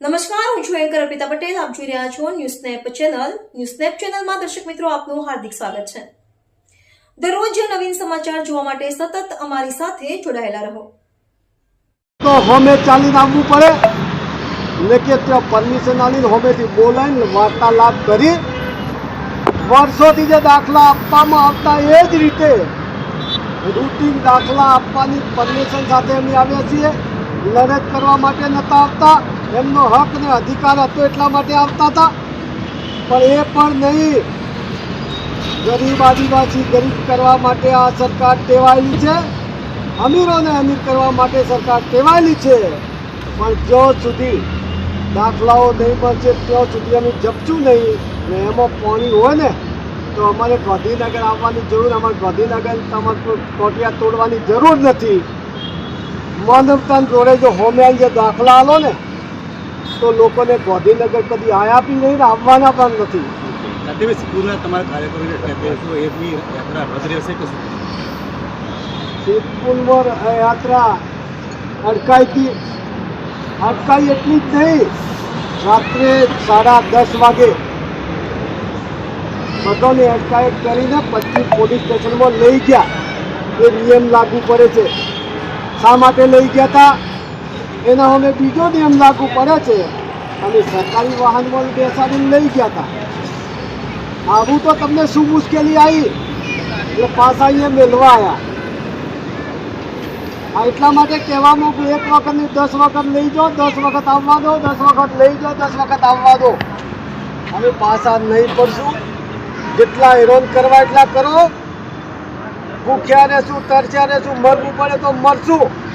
નમસ્કાર, હું છું એન્કર અર્પિતા પટેલ. આપ જોઈ રહ્યા છો news snap channel. News snap ચેનલમાં દર્શક મિત્રો, આપનું હાર્દિક સ્વાગત છે. દરરોજ નવીન સમાચાર જોવા માટે સતત અમારી સાથે જોડાયેલા રહો. તો હોમે ચાલીને આવવું પડે. ને કે ત્યાં પરમિશન આલીને હોમેથી બોલાવીને વાર્તાલાપ કરી વર્ષોથી જે દાખલા આપવામાં આવતા એ જ રીતે રૂટીન દાખલા આપવાની પરમિશન સાથે અમે આવ્યા છીએ. લડત કરવા માટે નહોતા આવતા. એમનો હક ને અધિકાર હતો એટલા માટે આવતા હતા. પણ એ પણ નહીં. ગરીબ આદિવાસી ગરીબ કરવા માટે આ સરકાર ટેવાયેલી છે. અમીરોને અમીર કરવા માટે સરકાર ટેવાયેલી છે. પણ જ્યાં સુધી દાખલાઓ નહીં મળશે, ત્યાં સુધી અમે જપશું નહીં ને એમાં પાણી હોય ને, તો અમારે ગાંધીનગર આવવાની જરૂર, અમારે ગાંધીનગર તમારે કોટિયા તોડવાની જરૂર નથી. માનવતાને જોડે જો હોમેલ જે દાખલા આલો ને તો લોકોને ગાંધીનગર કદી આયા બી નહીં આવવાના પણ નથી. સિદ્ધપુર યાત્રા અટકાઈથી અટકાઈ એટલી જ નહીં. રાત્રે સાડા દસ વાગે બધાને અટકાયત કરીને પછી પોલીસ સ્ટેશનમાં લઈ ગયા. એ નિયમ લાગુ પડે છે. શા માટે લઈ ગયા હતા એના અમે બીજો નિયમ લાગુ પડે છે. અને સરકારી વાહનમાં બેસાડીને લઈ ગયા હતા. આવું તો તમને શું મુશ્કેલી આવી. એટલે પાછા અહીંયા મેળવા આવ્યા આ એટલા માટે કહેવામાં કે એક વખતની દસ વખત લઈ જાઓ, દસ વખત આવવા દો, દસ વખત લઈ જાઓ, દસ વખત આવવા દો. અમે પાછા નહીં પડશું. જેટલા હેરોન કરવા એટલા કરો. ભૂખ્યા ને શું તરસ્યા ને શું, મરવું પડે તો મરશું.